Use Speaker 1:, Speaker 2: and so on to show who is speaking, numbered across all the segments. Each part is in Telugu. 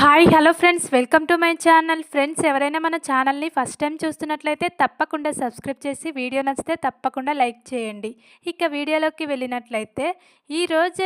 Speaker 1: Hi hello friends. Welcome to my channel. Friends ఎవరైనా మన ఛానల్ని ఫస్ట్ టైం చూస్తున్నట్లయితే తప్పకుండా సబ్స్క్రైబ్ చేసి వీడియో నచ్చితే తప్పకుండా లైక్ చేయండి. ఇక వీడియోలోకి వెళ్ళినట్లయితే ఈ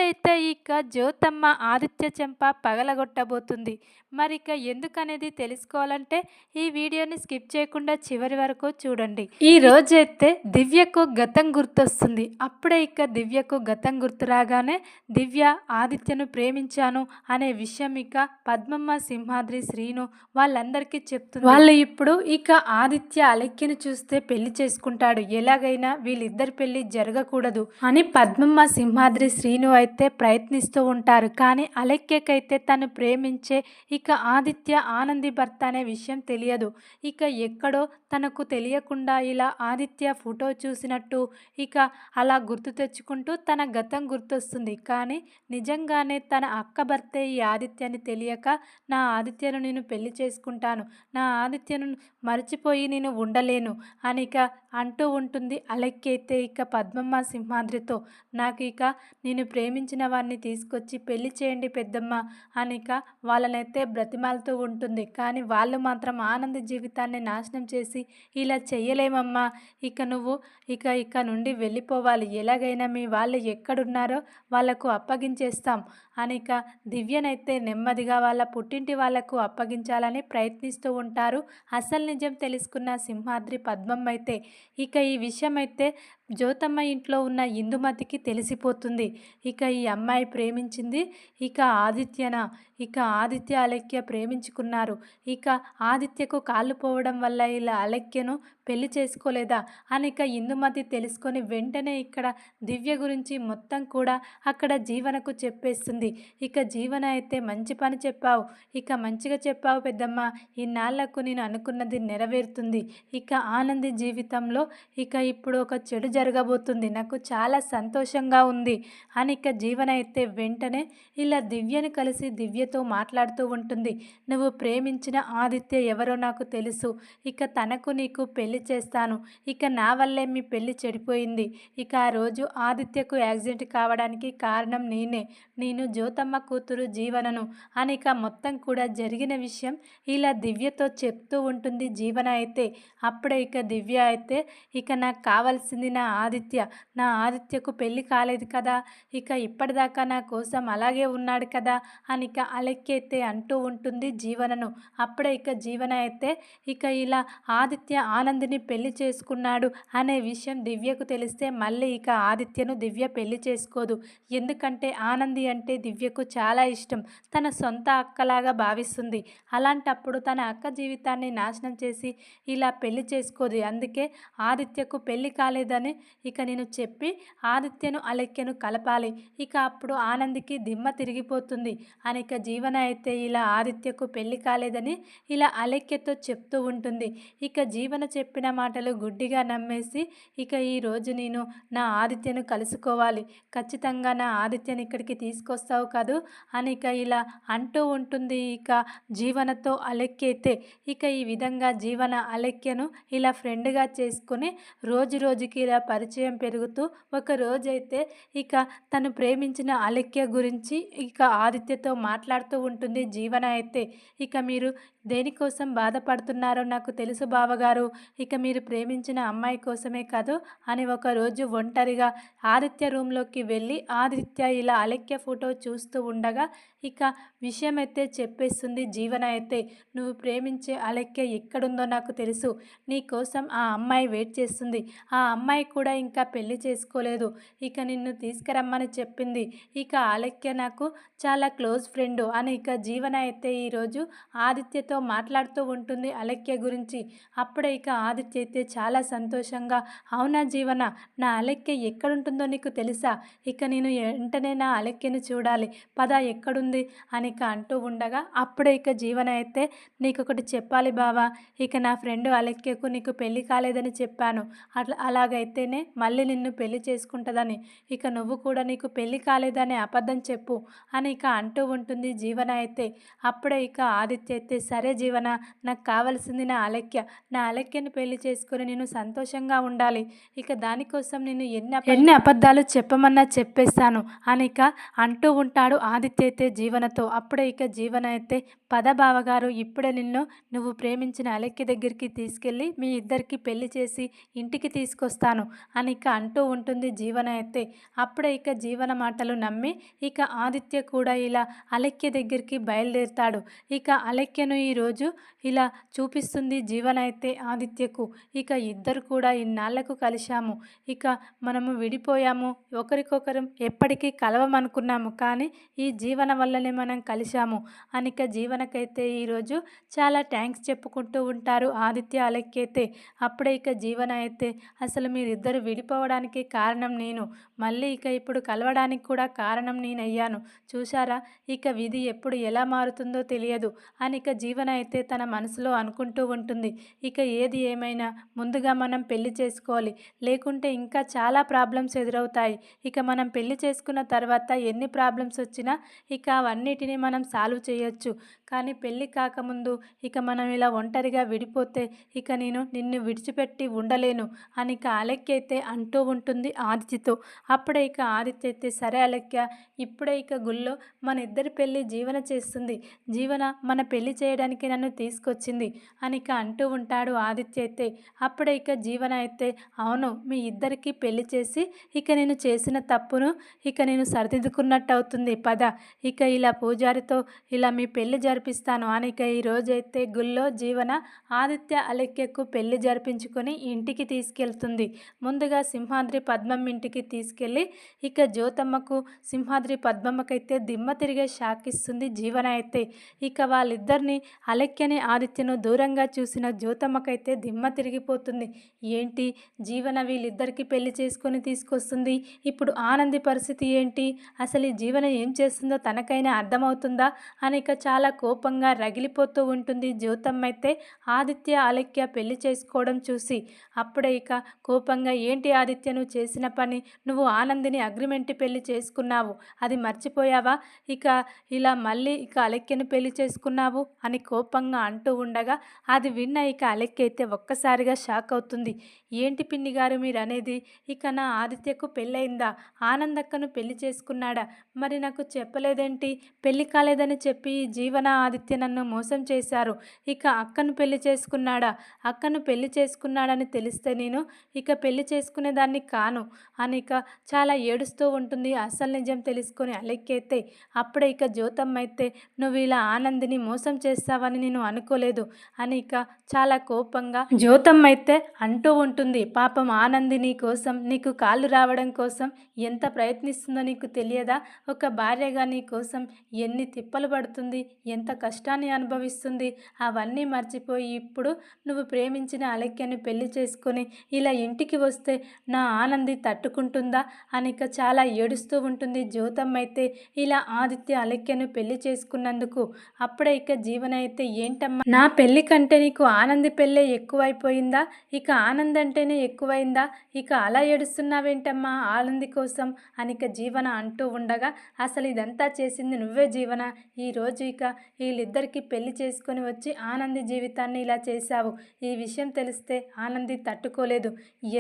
Speaker 1: అయితే ఇక జ్యోతమ్మ ఆదిత్య చెంప పగలగొట్టబోతుంది. మరి ఇక ఎందుకనేది తెలుసుకోవాలంటే ఈ వీడియోని స్కిప్ చేయకుండా చివరి వరకు చూడండి. ఈ రోజు అయితే దివ్యకు గతం గుర్తొస్తుంది. అప్పుడే ఇక దివ్యకు గతం గుర్తు రాగానే దివ్య ఆదిత్యను ప్రేమించాను అనే విషయం ఇక పద్మ పద్మమ్మ సింహాద్రి శ్రీను వాళ్ళందరికీ చెప్తుంది. వాళ్ళు ఇప్పుడు ఇక ఆదిత్య అలెక్కిని చూస్తే పెళ్ళి చేసుకుంటాడు. ఎలాగైనా వీళ్ళిద్దరి పెళ్ళి జరగకూడదు అని పద్మమ్మ సింహాద్రి శ్రీను అయితే ప్రయత్నిస్తూ ఉంటారు. కానీ అలెక్యకైతే తను ప్రేమించే ఇక ఆదిత్య ఆనంది భర్త అనే విషయం తెలియదు. ఇక ఎక్కడో తనకు తెలియకుండా ఇలా ఆదిత్య ఫోటో చూసినట్టు ఇక అలా గుర్తు తెచ్చుకుంటూ తన గతం గుర్తొస్తుంది. కానీ నిజంగానే తన అక్క భర్తే ఈ ఆదిత్యాన్ని తెలియక నా ఆదిత్యను నేను పెళ్ళి చేసుకుంటాను. నా ఆదిత్యను మర్చిపోయి నేను ఉండలేను. అనిక అంటూ ఉంటుంది. అలెక్కైతే ఇక పద్మమ్మ సింహాద్రితో. నాకు ఇక నేను ప్రేమించిన వారిని తీసుకొచ్చి పెళ్ళి చేయండి పెద్దమ్మ. అనిక వాళ్ళనైతే బ్రతిమాలుతూ ఉంటుంది. కానీ వాళ్ళు మాత్రం ఆనంద జీవితాన్ని నాశనం చేసి ఇలా చెయ్యలేమమ్మా. ఇక నువ్వు ఇక ఇక నుండి వెళ్ళిపోవాలి. ఎలాగైనా మీ వాళ్ళు ఎక్కడున్నారో వాళ్ళకు అప్పగించేస్తాం. అని ఇక దివ్యనైతే నెమ్మదిగా వాళ్ళ పుట్టింటి వాళ్ళకు అప్పగించాలని ప్రయత్నిస్తూ ఉంటారు. అసలు నిజం తెలుసుకున్న సింహాద్రి పద్మం అయితే ఇక ఈ విషయం అయితే జ్యోతమ్మ ఇంట్లో ఉన్న ఇందుమతికి తెలిసిపోతుంది. ఇక ఈ అమ్మాయి ప్రేమించింది ఇక ఆదిత్యన? ఇక ఆదిత్య అలెక్య ప్రేమించుకున్నారు. ఇక ఆదిత్యకు కాళ్ళు పోవడం వల్ల ఇలా అలెక్యను పెళ్ళి చేసుకోలేదా? అని ఇక ఇందుమతి తెలుసుకొని వెంటనే ఇక్కడ దివ్య గురించి మొత్తం కూడా అక్కడ జీవనకు చెప్పేస్తుంది. ఇక జీవన అయితే మంచి పని చెప్పావు. ఇక మంచిగా చెప్పావు పెద్దమ్మ. ఇన్నాళ్ళకు నేను అనుకున్నది నెరవేరుతుంది. ఇక ఆనంది జీవితంలో ఇక ఇప్పుడు ఒక చెడు జరగబోతుంది. నాకు చాలా సంతోషంగా ఉంది. అని ఇక జీవన అయితే వెంటనే ఇలా దివ్యను కలిసి దివ్యతో మాట్లాడుతూ ఉంటుంది. నువ్వు ప్రేమించిన ఆదిత్య ఎవరో నాకు తెలుసు. ఇక తనకు నీకు పెళ్ళి చేస్తాను. ఇక నా వల్లే మీ పెళ్ళి చెడిపోయింది. ఇక ఆ రోజు ఆదిత్యకు యాక్సిడెంట్ కావడానికి కారణం నేనే. నేను జ్యోతమ్మ కూతురు జీవనను. అని ఇక మొత్తం కూడా జరిగిన విషయం ఇలా దివ్యతో చెప్తూ ఉంటుంది జీవన అయితే. అప్పుడే ఇక దివ్య అయితే ఇక నాకు కావాల్సింది నా ఆదిత్య. నా ఆదిత్యకు పెళ్ళి కాలేదు కదా ఇక ఇప్పటిదాకా నా కోసం అలాగే ఉన్నాడు కదా అని ఇక అలెక్కెత్తే అంటూ ఉంటుంది జీవనను. అప్పుడే ఇక జీవన అయితే ఇక ఇలా ఆదిత్య ఆనందిని పెళ్ళి చేసుకున్నాడు అనే విషయం దివ్యకు తెలిస్తే మళ్ళీ ఇక ఆదిత్యను దివ్య పెళ్ళి చేసుకోదు. ఎందుకంటే ఆనంది అంటే దివ్యకు చాలా ఇష్టం. తన సొంత అక్కలాగా భావిస్తుంది. అలాంటప్పుడు తన అక్క జీవితాన్ని నాశనం చేసి ఇలా పెళ్ళి చేసుకోదు. అందుకే ఆదిత్యకు పెళ్ళి కాలేదని ఇక నేను చెప్పి ఆదిత్యను అలెక్యను కలపాలి. ఇక అప్పుడు ఆనందికి దిమ్మ తిరిగిపోతుంది. అని ఇక జీవన అయితే ఇలా ఆదిత్యకు పెళ్ళి కాలేదని ఇలా అలెక్యతో చెప్తూ ఉంటుంది. ఇక జీవన చెప్పిన మాటలు గుడ్డిగా నమ్మేసి ఇక ఈరోజు నేను నా ఆదిత్యను కలుసుకోవాలి. ఖచ్చితంగా నా ఆదిత్యను ఇక్కడికి తీసుకొస్తావు కదూ? అని ఇక ఇలా అంటూ ఉంటుంది. ఇక జీవనతో అలెక్యైతే ఇక ఈ విధంగా జీవన అలెక్యను ఇలా ఫ్రెండ్గా చేసుకుని రోజు రోజుకి ఇలా పరిచయం పెరుగుతూ ఒక రోజైతే ఇక తను ప్రేమించిన అలెక్య గురించి ఇక ఆదిత్యతో మాట్లాడుతూ ఉంటుంది. జీవన అయితే ఇక మీరు దేనికోసం బాధపడుతున్నారో నాకు తెలుసు బావగారు. ఇక మీరు ప్రేమించిన అమ్మాయి కోసమే కాదు అని ఒకరోజు ఒంటరిగా ఆదిత్య రూమ్లోకి వెళ్ళి ఆదిత్య ఇలా అలెక్య ఫోటో చూస్తూ ఉండగా ఇక విషయం అయితే చెప్పేస్తుంది జీవన అయితే నువ్వు ప్రేమించే అలెక్య ఎక్కడుందో నాకు తెలుసు. నీ కోసం ఆ అమ్మాయి వెయిట్ చేస్తుంది. ఆ అమ్మాయి కూడా ఇంకా పెళ్ళి చేసుకోలేదు. ఇక నిన్ను తీసుకురమ్మని చెప్పింది. ఇక ఆలక్య నాకు చాలా క్లోజ్ ఫ్రెండ్ అని ఇక జీవన అయితే ఈరోజు ఆదిత్యతో మాట్లాడుతూ ఉంటుంది అలక్య గురించి. అప్పుడే ఇక ఆదిత్య అయితే చాలా సంతోషంగా అవునా జీవన? నా అలక్య ఎక్కడుంటుందో నీకు తెలుసా? ఇక నేను వెంటనే నా అలక్యను చూడాలి. పద ఎక్కడుంది? అని ఇక అంటూ ఉండగా అప్పుడే ఇక జీవన అయితే నీకు ఒకటి చెప్పాలి బావా. ఇక నా ఫ్రెండ్ అలక్యకు నీకు పెళ్ళి కాలేదని చెప్పాను. అట్లా అలాగైతే అంటేనే మళ్ళీ నిన్ను పెళ్ళి చేసుకుంటుందని. ఇక నువ్వు కూడా నీకు పెళ్ళి కాలేదని అబద్ధం చెప్పు అని ఇక అంటూ ఉంటుంది జీవన అయితే. అప్పుడే ఇక ఆదిత్య అయితే సరే జీవన నాకు కావలసింది నా అలక్య నా అలక్యను పెళ్ళి చేసుకుని నేను సంతోషంగా ఉండాలి. ఇక దానికోసం నేను ఎన్ని ఎన్ని అబద్ధాలు చెప్పమన్నా చెప్పేస్తాను అని ఇక అంటూ ఉంటాడు ఆదిత్య అయితే జీవనతో. అప్పుడే ఇక జీవన అయితే పద గారు ఇప్పుడే నిన్ను నువ్వు ప్రేమించిన అలక్య దగ్గరికి తీసుకెళ్ళి మీ ఇద్దరికి పెళ్ళి చేసి ఇంటికి తీసుకొస్తాను. అని ఇక అంటూ ఉంటుంది జీవన అయితే అప్పుడే ఇక జీవన మాటలు నమ్మి ఇక ఆదిత్య కూడా ఇలా అలక్య దగ్గరికి బయలుదేరుతాడు. ఇక అలక్యను ఈరోజు ఇలా చూపిస్తుంది జీవన అయితే ఆదిత్యకు. ఇక ఇద్దరు కూడా ఇన్నాళ్ళకు కలిశాము. ఇక మనము విడిపోయాము. ఒకరికొకరం ఎప్పటికీ కలవమనుకున్నాము. కానీ ఈ జీవన వల్లనే మనం కలిశాము. అనిక జీవనకైతే ఈరోజు చాలా థ్యాంక్స్ చెప్పుకుంటూ ఉంటారు ఆదిత్య అలక్య అయితే అప్పుడే ఇక జీవన అయితే అసలు మీరు ఇద్దరు విడిపోవడానికి కారణం నేను. మళ్ళీ ఇక ఇప్పుడు కలవడానికి కూడా కారణం నేనయ్యాను. చూశారా? ఇక విధి ఎప్పుడు ఎలా మారుతుందో తెలియదు. అని ఇక జీవన అయితే తన మనసులో అనుకుంటూ ఉంటుంది. ఇక ఏది ఏమైనా ముందుగా మనం పెళ్ళి చేసుకోవాలి. లేకుంటే ఇంకా చాలా ప్రాబ్లమ్స్ ఎదురవుతాయి. ఇక మనం పెళ్ళి చేసుకున్న తర్వాత ఎన్ని ప్రాబ్లమ్స్ వచ్చినా ఇక అవన్నిటిని మనం సాల్వ్ చేయొచ్చు. కానీ పెళ్ళి కాకముందు ఇక మనం ఇలా ఒంటరిగా విడిపోతే ఇక నేను నిన్ను విడిచిపెట్టి ఉండలేను అని ఇక అలెక్కైతే అయితే అంటూ ఉంటుంది ఆదిత్యతో. అప్పుడే ఇక ఆదిత్య అయితే సరే అలెక్య ఇప్పుడే ఇక గుళ్ళో మన ఇద్దరి పెళ్ళి జీవన చేస్తుంది. జీవన మన పెళ్ళి చేయడానికి నన్ను తీసుకొచ్చింది అని ఇక అంటూ ఉంటాడు ఆదిత్య అయితే. అప్పుడే ఇక జీవన అయితే అవును మీ ఇద్దరికి పెళ్ళి చేసి ఇక నేను చేసిన తప్పును ఇక నేను సరిదిద్దుకున్నట్టు అవుతుంది పద. ఇక ఇలా పూజారితో ఇలా మీ పెళ్ళి జరిపిస్తాను అనిక ఈరోజైతే ఈ రోజైతే గుళ్ళో జీవన ఆదిత్య అలెక్యకు పెళ్ళి జరిపించుకొని ఇంటికి తీసుకెళ్తుంది. ముందుగా సింహాద్రి పద్మం ఇంటికి తీసుకెళ్ళి ఇక జ్యోతమ్మకు సింహాద్రి పద్మమ్మకైతే దిమ్మ తిరిగే షాక్ ఇస్తుంది జీవన అయితే. ఇక వాళ్ళిద్దరిని అలెక్యని ఆదిత్యను దూరంగా చూసిన జ్యోతమ్మకైతే దిమ్మ తిరిగిపోతుంది. ఏంటి? జీవన వీళ్ళిద్దరికీ పెళ్ళి చేసుకొని తీసుకొస్తుంది. ఇప్పుడు ఆనంది పరిస్థితి ఏంటి? అసలు ఈ జీవన ఏం చేస్తుందో తనకైనా అర్థమవుతుందా? అని ఇక చాలా కోపంగా రగిలిపోతూ ఉంటుంది జ్యోతమ్మ అయితే ఆదిత్య ఆలక్య పెళ్ళి చేసుకోవడం చూసి. అప్పుడే ఇక కోపంగా ఏంటి ఆదిత్య నువ్వు చేసిన పని? నువ్వు ఆనందిని అగ్రిమెంట్ పెళ్ళి చేసుకున్నావు. అది మర్చిపోయావా? ఇక ఇలా మళ్ళీ ఇక అలెక్యను పెళ్ళి చేసుకున్నావు? అని కోపంగా అంటూ ఉండగా అది విన్న ఇక అలెక్య అయితే ఒక్కసారిగా షాక్ అవుతుంది. ఏంటి పిన్ని గారు మీరు అనేది ఇక నా ఆదిత్యకు పెళ్ళయిందా? ఆనందక్కను పెళ్ళి చేసుకున్నాడా? మరి నాకు చెప్పలేదేంటి? పెళ్ళి కాలేదని చెప్పి జీవన ఆదిత్య నన్ను మోసం చేశారు. ఇక అక్కను పెళ్ళి చేసుకున్నాడా? అక్కను పెళ్ళి చేసుకున్నాడని తెలిస్తే నేను ఇక పెళ్ళి చేసుకునేదాన్ని కాను. అని ఇక చాలా ఏడుస్తూ ఉంటుంది. అసలు నిజం తెలుసుకొని అలెక్కైతే అప్పుడే ఇక జ్యోతమ్మ అయితే నువ్వు ఇలా ఆనందిని మోసం చేస్తావని నేను అనుకోలేదు అని ఇక చాలా కోపంగా జ్యోతమ్మ అయితే అంటూ ఉంటుంది. పాపం ఆనందిని కోసం నీకు కాళ్ళు రావడం కోసం ఎంత ప్రయత్నిస్తుందో నీకు తెలియదా? ఒక భార్యగా నీ కోసం ఎన్ని తిప్పలు పడుతుంది? ఎంత కష్టాన్ని అనుభవిస్తుంది? అవన్నీ మర్చిపోయి ఇప్పుడు నువ్వు ప్రేమించిన అలెక్యని పెళ్ళి చేసుకొని ఇలా ఇంటికి వస్తే నా ఆనంది తట్టుకుంటుందా? అని ఇక చాలా ఏడుస్తూ ఉంటుంది. జ్యోతమ్మ అయితే ఇలా ఆదిత్య అలెక్యను పెళ్ళి చేసుకున్నందుకు అప్పుడే ఇక జీవన అయితే ఏంటమ్మా? నా పెళ్ళి కంటే నీకు ఆనంది పెళ్ళే ఎక్కువైపోయిందా? ఇక ఆనంద్ అంటేనే ఎక్కువైందా? ఇక అలా ఏడుస్తున్నావేంటమ్మా ఆనంది కోసం? అని ఇక జీవన అంటూ ఉండగా అసలు ఇదంతా చేసింది నువ్వే జీవన? ఈరోజు ఇక వీళ్ళిద్దరికీ పెళ్ళి చేసుకొని వచ్చి ఆనంది జీవితాన్ని ఇలా చేశావు. ఈ విషయం తెలిస్తే ఆనంది తట్టుకోలేదు.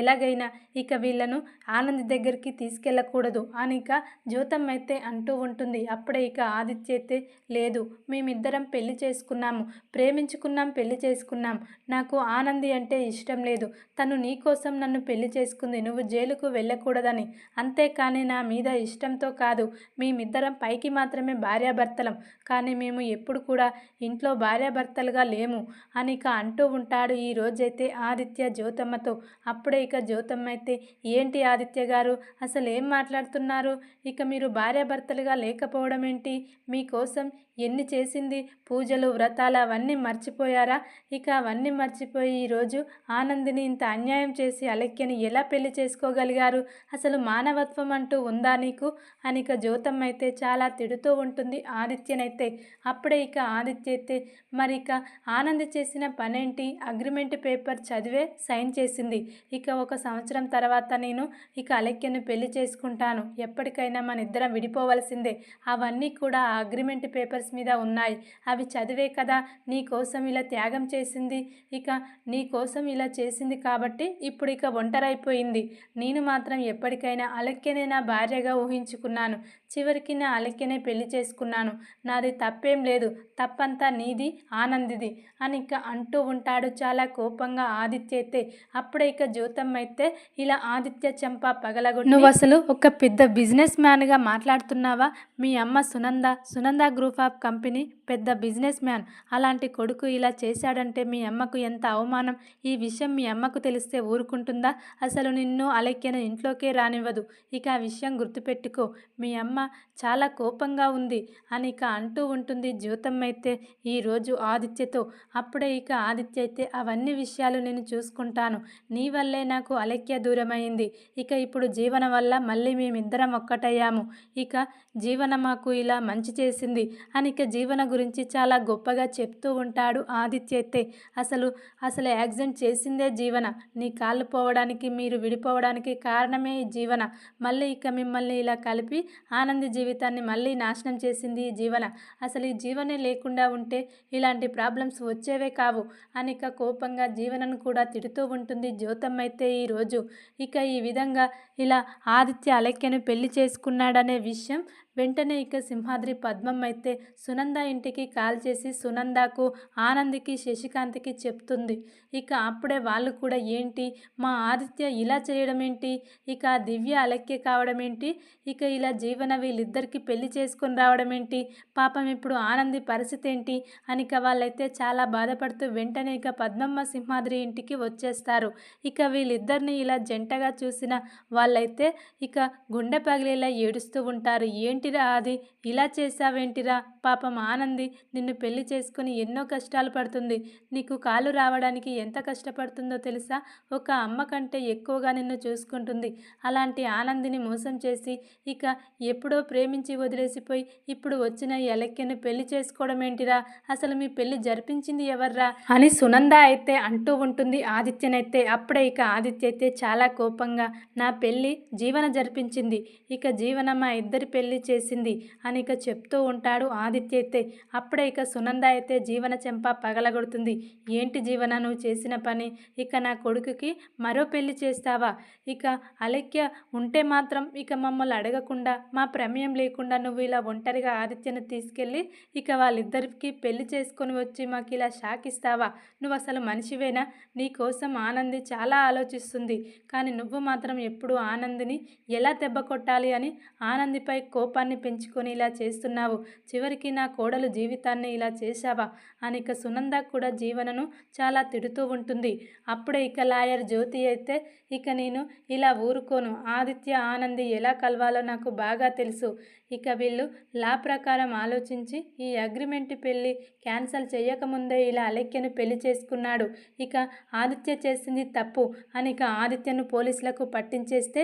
Speaker 1: ఎలాగైనా ఇక వీళ్ళను ఆనంది దగ్గరికి తీసుకెళ్ళకూడదు అని ఇక జ్యోతం అయితే అంటూ ఉంటుంది. అప్పుడే ఇక ఆదిత్య అయితే లేదు మేమిద్దరం పెళ్ళి చేసుకున్నాము. ప్రేమించుకున్నాం పెళ్ళి చేసుకున్నాం. నాకు ఆనంది అంటే ఇష్టం లేదు. తను నీ కోసం నన్ను పెళ్ళి చేసుకుంది. నువ్వు జైలుకు వెళ్ళకూడదని. అంతేకాని నా మీద ఇష్టంతో కాదు. మేమిద్దరం పైకి మాత్రమే భార్యాభర్తలం. కానీ మేము ఎప్పుడు కూడా ఇంట్లో భార్యాభర్తలుగా లేము అని ఇక అంటూ ఉంటాడు ఈ రోజైతే ఆదిత్య జ్యోతమ్మతో. అప్పుడే ఇక జ్యోతమ్మ అయితే ఏంటి ఆదిత్య గారు? అసలు ఏం మాట్లాడుతున్నారు? ఇక మీరు భార్యాభర్తలుగా లేకపోవడం ఏంటి మీకోసం ఎన్ని చేసింది? పూజలు వ్రతాలు అవన్నీ మర్చిపోయారా? ఇక అవన్నీ మర్చిపోయి ఈరోజు ఆనందిని ఇంత అన్యాయం చేసి అలక్యని ఎలా పెళ్ళి చేసుకోగలిగారు? అసలు మానవత్వం అంటూ ఉందా నీకు? అని ఇక జ్యోతమ్మ అయితే చాలా తిడుతూ ఉంటుంది ఆదిత్యనైతే. అప్పుడే ఇక ఆదిత్య అయితే మరి ఇక ఆనంద్ చేసిన పనేంటి? అగ్రిమెంట్ పేపర్ చదివే సైన్ చేసింది. ఇక ఒక సంవత్సరం తర్వాత నేను ఇక అలక్యను పెళ్ళి చేసుకుంటాను. ఎప్పటికైనా మన ఇద్దరం విడిపోవలసిందే. అవన్నీ కూడా ఆ అగ్రిమెంట్ పేపర్స్ మీద ఉన్నాయి. అవి చదివే కదా నీ కోసం ఇలా త్యాగం చేసింది. ఇక నీ కోసం ఇలా చేసింది కాబట్టి ఇప్పుడు ఇక ఒంటరైపోయింది. నేను మాత్రం ఎప్పటికైనా అలక్యనే నా భార్యగా ఊహించుకున్నాను. చివరికి నా అలక్యనే పెళ్ళి చేసుకున్నాను. నాది తప్పేం లేదు. తప్పంతా నీది ఆనందిది అని ఇక అంటూ ఉంటాడు చాలా కోపంగా ఆదిత్య అయితే అప్పుడే ఇక జ్యోతమ్మ అయితే ఇలా ఆదిత్య చెంప పగలగొట్టి నువ్వు అసలు ఒక పెద్ద బిజినెస్ మ్యాన్గా మాట్లాడుతున్నావా? మీ అమ్మ Sunanda Sunanda group of company పెద్ద బిజినెస్ మ్యాన్. అలాంటి కొడుకు ఇలా చేశాడంటే మీ అమ్మకు ఎంత అవమానం? ఈ విషయం మీ అమ్మకు తెలిస్తే ఊరుకుంటుందా? అసలు నిన్ను అలెక్యను ఇంట్లోకే రానివ్వదు. ఇక ఆ విషయం గుర్తుపెట్టుకో. మీ అమ్మ చాలా కోపంగా ఉంది అని ఇక అంటూ ఉంటుంది జ్యోతమ్మ అయితే ఈరోజు ఆదిత్యతో. అప్పుడే ఇక ఆదిత్య అయితే అవన్నీ విషయాలు నేను చూసుకుంటాను. నీ వల్లే నాకు అలెక్య దూరమైంది. ఇక ఇప్పుడు జీవన వల్ల మళ్ళీ మేమిద్దరం ఒక్కటయ్యాము. ఇక జీవన మాకు ఇలా మంచి చేసింది. అని జీవన గురించి చాలా గొప్పగా చెప్తూ ఉంటాడు ఆదిత్య అయితే. అసలు అసలు యాక్సిడెంట్ చేసిందే జీవన. నీ కాళ్ళు పోవడానికి మీరు విడిపోవడానికి కారణమే ఈ జీవన. మళ్ళీ ఇక మిమ్మల్ని ఇలా కలిపి ఆనంది జీవితాన్ని మళ్ళీ నాశనం చేసింది ఈ జీవన. అసలు ఈ జీవనే లేకుండా ఉంటే ఇలాంటి ప్రాబ్లమ్స్ వచ్చేవే కావు. అని ఇక కోపంగా జీవనను కూడా తిడుతూ ఉంటుంది జ్యోతమ్మ అయితే ఈరోజు ఇక ఈ విధంగా ఇలా ఆదిత్య అలెక్యను పెళ్ళి చేసుకున్నాడనే విషయం వెంటనే ఇక సింహాద్రి పద్మం అయితే సునంద ఇంటికి కాల్ చేసి సునందకు ఆనందికి శశికాంత్కి చెప్తుంది. ఇక అప్పుడే వాళ్ళు కూడా ఏంటి? మా ఆదిత్య ఇలా చేయడం ఏంటి ఇక దివ్య అలక్య కావడం ఏంటి ఇక ఇలా జీవన వీళ్ళిద్దరికి పెళ్ళి చేసుకొని రావడం ఏంటి పాపం ఇప్పుడు ఆనంది పరిస్థితి ఏంటి? అని ఇక వాళ్ళైతే చాలా బాధపడుతూ వెంటనే ఇక పద్మమ్మ సింహాద్రి ఇంటికి వచ్చేస్తారు. ఇక వీళ్ళిద్దరిని ఇలా జంటగా చూసిన వాళ్ళైతే ఇక గుండె పగిలేలా ఏడుస్తూ ఉంటారు. ఏంటి ఏంటిరా అది? ఇలా చేసావేంటిరా పాపం ఆనంది నిన్ను పెళ్ళి చేసుకుని ఎన్నో కష్టాలు పడుతుంది. నీకు కాలు రావడానికి ఎంత కష్టపడుతుందో తెలుసా? ఒక అమ్మ కంటే ఎక్కువగా నిన్ను చూసుకుంటుంది. అలాంటి ఆనందిని మోసం చేసి ఇక ఎప్పుడో ప్రేమించి వదిలేసిపోయి ఇప్పుడు వచ్చిన ఎలక్కెను పెళ్ళి చేసుకోవడం ఏంటిరా అసలు మీ పెళ్ళి జరిపించింది ఎవర్రా? అని సునంద అయితే అంటూ ఉంటుంది. ఆదిత్యనైతే అప్పుడే ఇక ఆదిత్య అయితే చాలా కోపంగా నా పెళ్ళి జీవన జరిపించింది. ఇక జీవన మా ఇద్దరి పెళ్ళి చేసింది. అని ఇక చెప్తూ ఉంటాడు ఆదిత్య అయితే. అప్పుడే ఇక సునంద అయితే జీవన చెంప పగలగొడుతుంది. ఏంటి జీవన నువ్వు చేసిన పని? ఇక నా కొడుకుకి మరో పెళ్ళి చేస్తావా? ఇక అలెక్య ఉంటే మాత్రం ఇక మమ్మల్ని అడగకుండా మా ప్రమేయం లేకుండా నువ్వు ఇలా ఒంటరిగా ఆదిత్యను తీసుకెళ్ళి ఇక వాళ్ళిద్దరికి పెళ్ళి చేసుకొని వచ్చి మాకు ఇలా షాక్ ఇస్తావా? నువ్వు అసలు మనిషివేనా? నీ కోసం ఆనంది చాలా ఆలోచిస్తుంది. కానీ నువ్వు మాత్రం ఎప్పుడు ఆనందిని ఎలా దెబ్బ కొట్టాలి అని ఆనందిపై కోపాన్ని పెంచుకొని ఇలా చేస్తున్నావు. చివరికి నా కోడలు జీవితాన్ని ఇలా చేశావా? అని ఇక సునంద కూడా జీవనను చాలా తిడుతూ ఉంటుంది. అప్పుడే ఇక లాయర్ జ్యోతి అయితే ఇక నేను ఇలా ఊరుకోను. ఆదిత్య ఆనంది ఎలా కలవాలో నాకు బాగా తెలుసు. ఇక వీళ్ళు లా ప్రకారం ఆలోచించి ఈ అగ్రిమెంట్ పెళ్ళి క్యాన్సల్ చేయకముందే ఇలా అలెక్యను పెళ్ళి చేసుకున్నాడు. ఇక ఆదిత్య చేసింది తప్పు అని ఇక ఆదిత్యను పోలీసులకు పట్టించేస్తే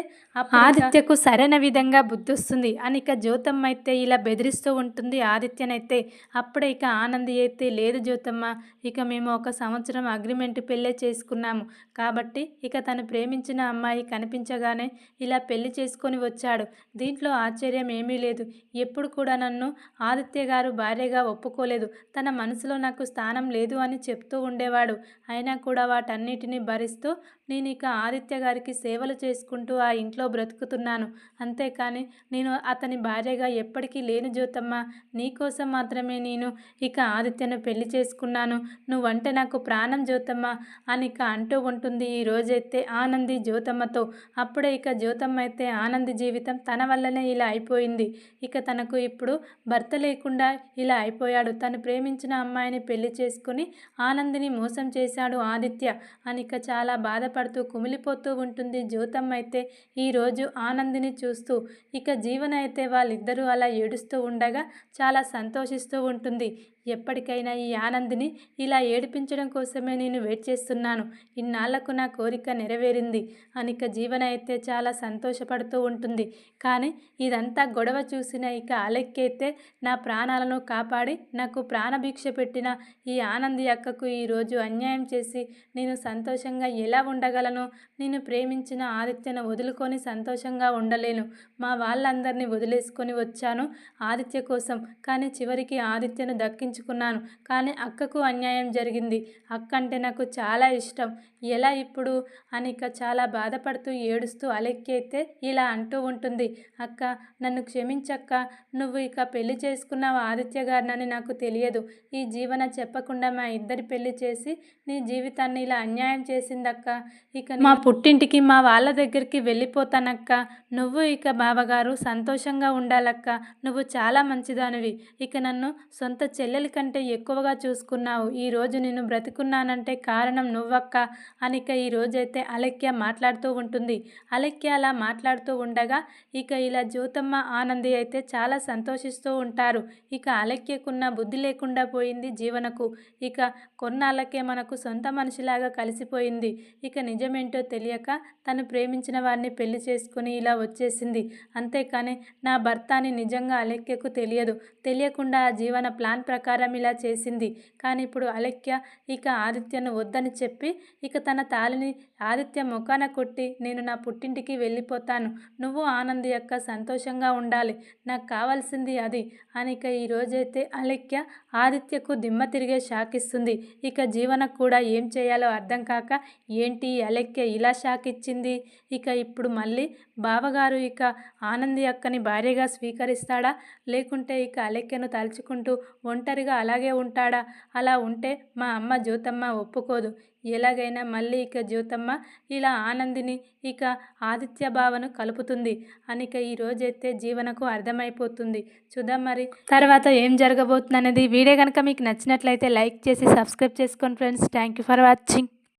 Speaker 1: ఆదిత్యకు సరైన విధంగా బుద్ధొస్తుంది అని ఇక జ్యోతమ్మ అయితే ఇలా బెదిరిస్తూ ఉంటుంది. ఆదిత్యనైతే అప్పుడే ఇక ఆనంది అయితే లేదు జ్యోతమ్మ ఇక మేము ఒక సంవత్సరం అగ్రిమెంట్ పెళ్ళే చేసుకున్నాము. కాబట్టి ఇక తను ప్రేమించిన అమ్మాయి కనిపించగానే ఇలా పెళ్ళి చేసుకొని వచ్చాడు. దీంట్లో ఆశ్చర్యం ఏమీ లేదు. ఎప్పుడు కూడా నన్ను ఆదిత్య గారు భార్యగా ఒప్పుకోలేదు. తన మనసులో నాకు స్థానం లేదు అని చెప్తూ ఉండేవాడు. అయినా కూడా వాటన్నిటిని భరిస్తూ నేను ఇక ఆదిత్య గారికి సేవలు చేసుకుంటూ ఆ ఇంట్లో బ్రతుకుతున్నాను. అంతేకాని నేను అతని భార్యగా ఎప్పటికీ లేను జ్యోతమ్మ. నీకోసం మాత్రమే నేను ఇక ఆదిత్యను పెళ్ళి చేసుకున్నాను. నువ్వంటే నాకు ప్రాణం జ్యోతమ్మ అని ఇక అంటూ ఉంటుంది. ఈ రోజైతే ఆనంది జ్యోతమ్మతో. అప్పుడే ఇక జ్యోతమ్మ అయితే ఆనంది జీవితం తన వల్లనే ఇలా అయిపోయింది. ఇక తనకు ఇప్పుడు భర్త లేకుండా ఇలా అయిపోయాడు. తను ప్రేమించిన అమ్మాయిని పెళ్ళి చేసుకుని ఆనందిని మోసం చేశాడు ఆదిత్య. అని ఇక చాలా బాధపడుతూ కుమిలిపోతూ ఉంటుంది జ్యోతమ్మ అయితే. ఈరోజు ఆనందిని చూస్తూ ఇక జీవన అయితే వాళ్ళిద్దరూ అలా ఏడుస్తూ ఉండగా చాలా సంతోషిస్తూ ఉంటుంది. ఎప్పటికైనా ఈ ఆనందిని ఇలా ఏడిపించడం కోసమే నేను వెయిట్ చేస్తున్నాను. ఇన్నాళ్ళకు నా కోరిక నెరవేరింది. అనిక జీవన అయితే చాలా సంతోషపడుతూ ఉంటుంది. కానీ ఇదంతా గొడవ చూసిన ఇక అలెక్కైతే నా ప్రాణాలను కాపాడి నాకు ప్రాణభిక్ష పెట్టిన ఈ ఆనంది అక్కకు ఈరోజు అన్యాయం చేసి నేను సంతోషంగా ఎలా ఉండగలను? నేను ప్రేమించిన ఆదిత్యను వదులుకొని సంతోషంగా ఉండలేను. మా వాళ్ళందరినీ వదిలేసుకొని వచ్చాను ఆదిత్య కోసం. కానీ చివరికి ఆదిత్యను దక్కించుకున్నాను కానీ అక్కకు అన్యాయం జరిగింది. అక్క అంటే నాకు చాలా ఇష్టం. ఎలా ఇప్పుడు? అనిక చాలా బాధపడుతూ ఏడుస్తూ అలెక్కైతే ఇలా అంటూ ఉంటుంది. అక్క నన్ను క్షమించక్క. నువ్వు ఇక పెళ్ళి చేసుకున్నావు ఆదిత్య గారినని నాకు తెలియదు. ఈ జీవన చెప్పకుండా మా ఇద్దరి పెళ్ళి చేసి నీ జీవితాన్ని ఇలా అన్యాయం చేసిందక్క. ఇక మా పుట్టింటికి మా వాళ్ళ దగ్గరికి వెళ్ళిపోతానక్క. నువ్వు ఇక బావగారు సంతోషంగా ఉండాలక్క. నువ్వు చాలా మంచిదానివి. ఇక నన్ను సొంత చెల్లెలు కంటే ఎక్కువగా చూసుకున్నావు. ఈరోజు నేను బ్రతికున్నానంటే కారణం నువ్వక్క అనిక ఈ రోజైతే అలెక్య మాట్లాడుతూ ఉంటుంది. అలెక్య అలా మాట్లాడుతూ ఉండగా ఇక ఇలా జ్యోతమ్మ ఆనంది అయితే చాలా సంతోషిస్తూ ఉంటారు. ఇక అలెక్యకున్న బుద్ధి లేకుండా పోయింది జీవనకు. ఇక కొన్నాళ్ళకే మనకు సొంత మనిషిలాగా కలిసిపోయింది. ఇక నిజమేంటో తెలియక తను ప్రేమించిన వారిని పెళ్ళి చేసుకుని ఇలా వచ్చేసింది. అంతేకాని నా భర్త అని నిజంగా అలెక్యకు తెలియదు. తెలియకుండా ఆ జీవన ప్లాన్ ప్రకారం ఇలా చేసింది. కానీ ఇప్పుడు అలెక్య ఇక ఆదిత్యను వద్దని చెప్పి ఇక తన తాలిని ఆదిత్య ముఖాన కొట్టి నేను నా పుట్టింటికి వెళ్ళిపోతాను. నువ్వు ఆనంది యొక్క సంతోషంగా ఉండాలి. నాకు కావాల్సింది అది అని ఇక ఈరోజైతే అలెక్య ఆదిత్యకు దిమ్మ తిరిగే షాక్ ఇస్తుంది. ఇక జీవనకు కూడా ఏం చేయాలో అర్థం కాక ఏంటి అలెక్య ఇలా షాక్ ఇచ్చింది? ఇక ఇప్పుడు మళ్ళీ బావగారు ఇక ఆనంది అక్కని భార్యగా స్వీకరిస్తాడా? లేకుంటే ఇక అలెక్యను తలుచుకుంటూ ఒంటరిగా అలాగే ఉంటాడా? అలా ఉంటే మా అమ్మ జ్యోతమ్మ ఒప్పుకోదు. ఎలాగైనా మళ్ళీ ఇక జ్యోతమ్మ ఇలా ఆనందిని ఇక ఆదిత్య భావను కలుపుతుంది. అనిక ఈ రోజైతే జీవనకు అర్థమైపోతుంది. చూద్దాం మరి. తర్వాత ఏం జరగబోతుంది అనేది వీడియో కనుక మీకు నచ్చినట్లయితే లైక్ చేసి సబ్స్క్రైబ్ చేసుకోండి friends. Thank you for watching.